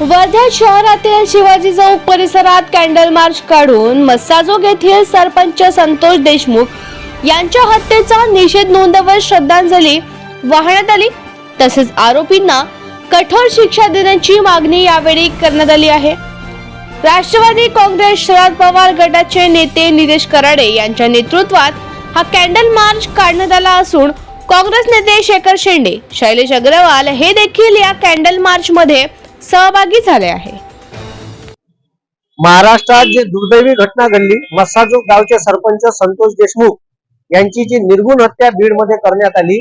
वर्धा शहरातील शिवाजी चौक परिसरात कॅन्डल मार्च काढून मस्साजोग येथील सरपंच संतोष देशमुख यांच्या हत्येचा निषेध नोंदवत श्रद्धांजली वाहण्यात आली. तसेच आरोपींना कठोर शिक्षा देण्याची मागणी यावेळी करण्यात आली आहे. राष्ट्रवादी काँग्रेस शरद पवार गटाचे नेते निलेश कराडे यांच्या नेतृत्वात हा कॅन्डल मार्च काढण्यात आला असून काँग्रेस नेते शेखर शेंडे शैलेश अग्रवाल हे देखील या कॅन्डल मार्च मध्ये सहभागी झाले आहे. महाराष्ट्रात जी दुर्दैवी घटना घडली मस्साजोग गावचे सरपंच संतोष देशमुख यांची जी निर्गुण हत्या बीडमध्ये करण्यात आली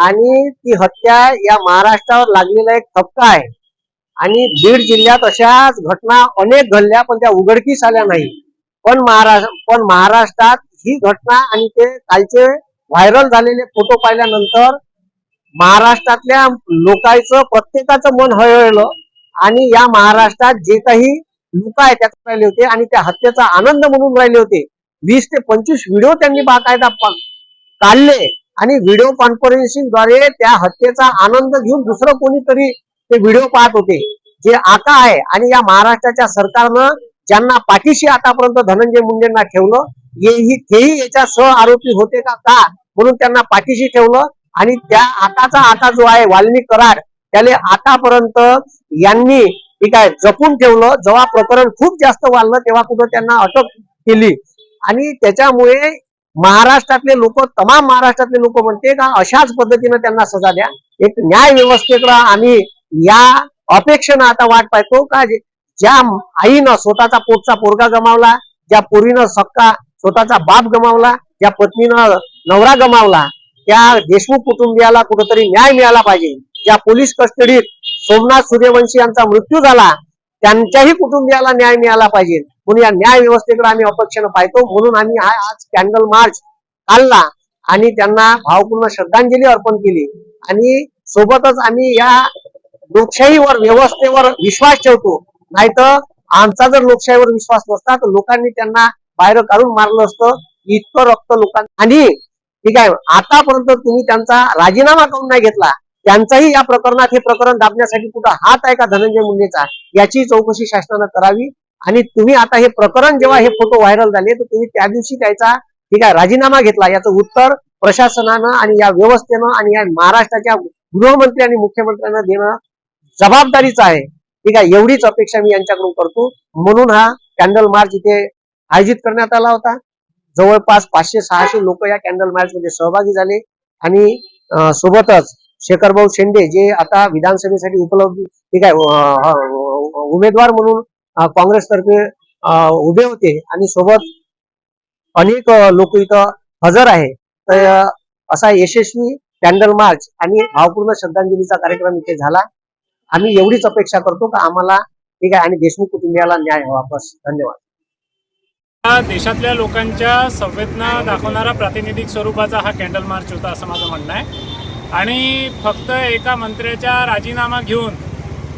आणि ती हत्या या महाराष्ट्रावर लागलेला एक ठपका आहे. आणि बीड जिल्ह्यात अशाच घटना अनेक घडल्या पण त्या उघडकीस आल्या नाही. पण महाराष्ट्र पण महाराष्ट्रात ही घटना आणि ते कालचे व्हायरल झालेले फोटो पाहिल्यानंतर महाराष्ट्रातल्या लोकांचं प्रत्येकाचं मन हळहळलं. आणि या महाराष्ट्रात जे काही लोक आहे त्यात राहिले होते आणि त्या हत्येचा आनंद म्हणून राहिले होते. वीस ते पंचवीस व्हिडिओ त्यांनी बाकायदा काढले आणि व्हिडिओ कॉन्फरन्सिंगद्वारे त्या हत्येचा आनंद घेऊन दुसरं कोणीतरी ते व्हिडिओ पाहत होते. जे आता आहे आणि या महाराष्ट्राच्या सरकारनं ज्यांना पाठीशी आतापर्यंत धनंजय मुंडेंना ठेवलं येही तेही याच्या सह आरोपी होते का? का? म्हणून त्यांना पाठीशी ठेवलं आणि त्या आताचा आता जो आहे वाल्मिक कराड त्याने आतापर्यंत यांनी ठीक आहे जपून ठेवलं. जेव्हा प्रकरण खूप जास्त वाढलं तेव्हा कुठं त्यांना अटक केली. आणि त्याच्यामुळे महाराष्ट्रातले लोक तमाम महाराष्ट्रातले लोक म्हणते का अशाच पद्धतीनं त्यांना सजा द्या. एक न्याय व्यवस्थेकडे आम्ही या अपेक्षेनं आता वाट पाहतो का जे- ज्या आईनं स्वतःचा पोटचा पोरगा गमावला ज्या पोरीनं सक्का स्वतःचा बाप गमावला ज्या पत्नीनं नवरा गमावला त्या देशमुख कुटुंबियाला कुठंतरी न्याय मिळाला पाहिजे. ज्या पोलीस कस्टडीत सोमनाथ सूर्यवंशी यांचा मृत्यू झाला त्यांच्याही कुटुंबियाला न्याय मिळाला पाहिजे. म्हणून या न्याय व्यवस्थेकडे आम्ही अपेक्षेनं पाहतो. म्हणून आम्ही हा आज कॅन्डल मार्च काढला आणि त्यांना भावपूर्ण श्रद्धांजली अर्पण केली. आणि सोबतच आम्ही या लोकशाहीवर व्यवस्थेवर विश्वास ठेवतो. नाहीतर आमचा जर लोकशाहीवर विश्वास नसता तर लोकांनी त्यांना बाहेर काढून मारलं असतं. इतकं रक्त लोकांना आणि ठीक आहे आतापर्यंत तुम्ही त्यांचा राजीनामा करून नाही घेतला. त्यांचाही या प्रकरणात हे प्रकरण दाबण्यासाठी कुठं हात आहे का धनंजय मुंडेचा याची चौकशी शासनानं करावी. आणि तुम्ही आता हे प्रकरण जेव्हा हे फोटो व्हायरल झाले तर तुम्ही त्या दिवशी त्याचा ठीक आहे राजीनामा घेतला याचं उत्तर प्रशासनानं आणि या व्यवस्थेनं आणि या महाराष्ट्राच्या गृहमंत्री आणि मुख्यमंत्र्यांना देणं जबाबदारीच आहे. ठीक आहे एवढीच अपेक्षा मी यांच्याकडून करतो. म्हणून हा कॅन्डल मार्च इथे आयोजित करण्यात आला होता. जवळपास पाचशे सहाशे लोक या कॅन्डल मार्च मध्ये सहभागी झाले. आणि सोबतच शेखरभाऊ शेंडे जे आता विधानसभेसाठी उपलब्ध ठीक आहे उमेदवार म्हणून काँग्रेसतर्फे उभे होते आणि सोबत अनेक लोक इथं हजर आहे. तर असा यशस्वी कॅन्डल मार्च आणि भावपूर्ण श्रद्धांजलीचा कार्यक्रम इथे झाला. आम्ही एवढीच अपेक्षा करतो का आम्हाला ठीक आहे आणि देशमुख कुटुंबियाला न्याय हवा. बस धन्यवाद. हा देशातल्या लोकांच्या संवेदना दाखवणारा प्रातिनिधिक स्वरूपाचा हा कॅन्डल मार्च होता असं माझं म्हणणं आहे. आणि फक्त एका मंत्र्याचा राजीनामा घेऊन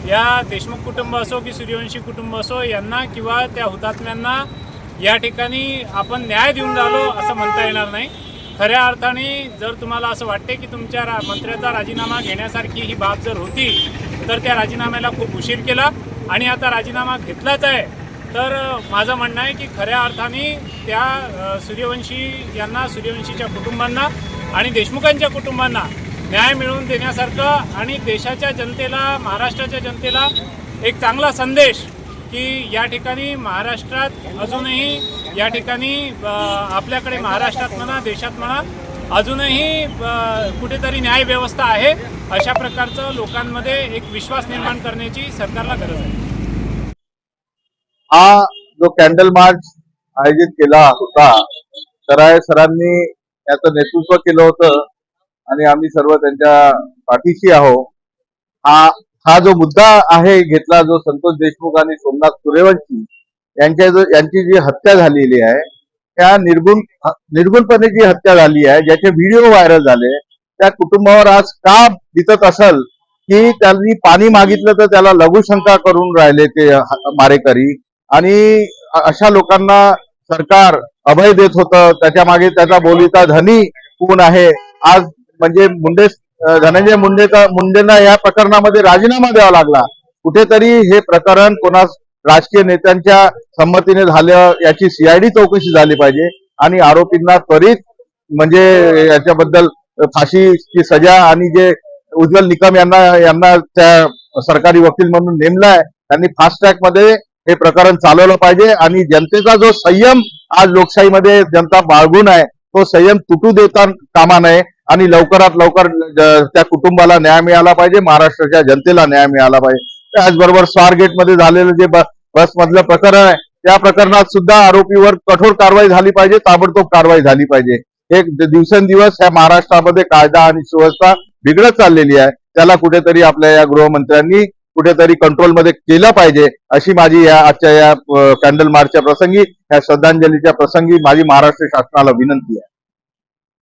या देशमुख कुटुंब असो की सूर्यवंशी कुटुंब असो यांना किंवा त्या हुतात्म्यांना या ठिकाणी आपण न्याय देऊन राहिलो असं म्हणता येणार नाही. खऱ्या अर्थाने जर तुम्हाला असं वाटते की तुमच्या रा मंत्र्याचा राजीनामा घेण्यासारखी ही बाब जर होती तर त्या राजीनाम्याला खूप उशीर केला. आणि आता राजीनामा घेतलाच आहे तर माझं म्हणणं आहे की खऱ्या अर्थाने त्या सूर्यवंशी यांना सूर्यवंशीच्या कुटुंबांना आणि देशमुखांच्या कुटुंबांना न्याय मिळवून देण्यासारखं आणि देशाच्या जनतेला महाराष्ट्राच्या जनतेला एक चांगला संदेश की या ठिकाणी महाराष्ट्रात अजूनही या ठिकाणी आपल्याकडे महाराष्ट्रात म्हणा देशात म्हणा अजूनही कुठेतरी न्याय व्यवस्था आहे अशा प्रकारचं लोकांमध्ये एक विश्वास निर्माण करण्याची सरकारला गरज आहे. हा जो कॅन्डल मार्च आयोजित केला होता सराय सरांनी याचं नेतृत्व केलं होतं. आणि आम्ही सर्व त्यांच्या पाठीशी आहो हा हा जो मुद्दा आहे घेतला जो संतोष देशमुख आणि सोमनाथ सुरेवंशी यांच्या जो यांची जी हत्या झालेली आहे त्या निर्गुण निर्गुणपणे जी हत्या झाली आहे ज्याचे व्हिडिओ व्हायरल झाले त्या कुटुंबावर आज का दिसत असल की त्यांनी पाणी मागितलं तर त्याला लघुशंका करून राहिले ते मारेकरी. आणि अशा लोकांना सरकार अभय देत होतं त्याच्यामागे त्याचा बोलीचा धनी कोण आहे आज म्हणजे मुंडे धनंजय मुंडेचा मुंडेंना या प्रकरणामध्ये राजीनामा द्यावा लागला. कुठेतरी हे प्रकरण कोणा राजकीय नेत्यांच्या संमतीने झालं याची सीआयडी चौकशी झाली पाहिजे आणि आरोपींना त्वरित म्हणजे याच्याबद्दल फाशीची सजा आणि जे उज्ज्वल निकम यांना यांना त्या सरकारी वकील म्हणून नेमलाय त्यांनी फास्ट ट्रॅकमध्ये हे प्रकरण चालवलं पाहिजे आणि जनतेचा जो संयम आज लोकशाहीमध्ये जनता बाळगून आहे तो संयम तुटू देता कामा नये. आणि लवकरात लवकर त्या कुटुंबाला न्याय मिळाला पाहिजे महाराष्ट्राच्या जनतेला न्याय मिळाला पाहिजे. त्याचबरोबर स्वारगेटमध्ये झालेलं जे बस मधलं प्रकरण आहे त्या प्रकरणात सुद्धा आरोपीवर कठोर कारवाई झाली पाहिजे ताबडतोब कारवाई झाली पाहिजे. एक दिवसेंदिवस ह्या महाराष्ट्रामध्ये कायदा आणि सुव्यवस्था बिघडत चाललेली आहे. त्याला कुठेतरी आपल्या या गृहमंत्र्यांनी कुठेतरी कंट्रोलमध्ये केलं पाहिजे अशी माझी या आजच्या या कॅन्डल मार्चच्या प्रसंगी या श्रद्धांजलीच्या प्रसंगी माझी महाराष्ट्र शासनाला विनंती आहे.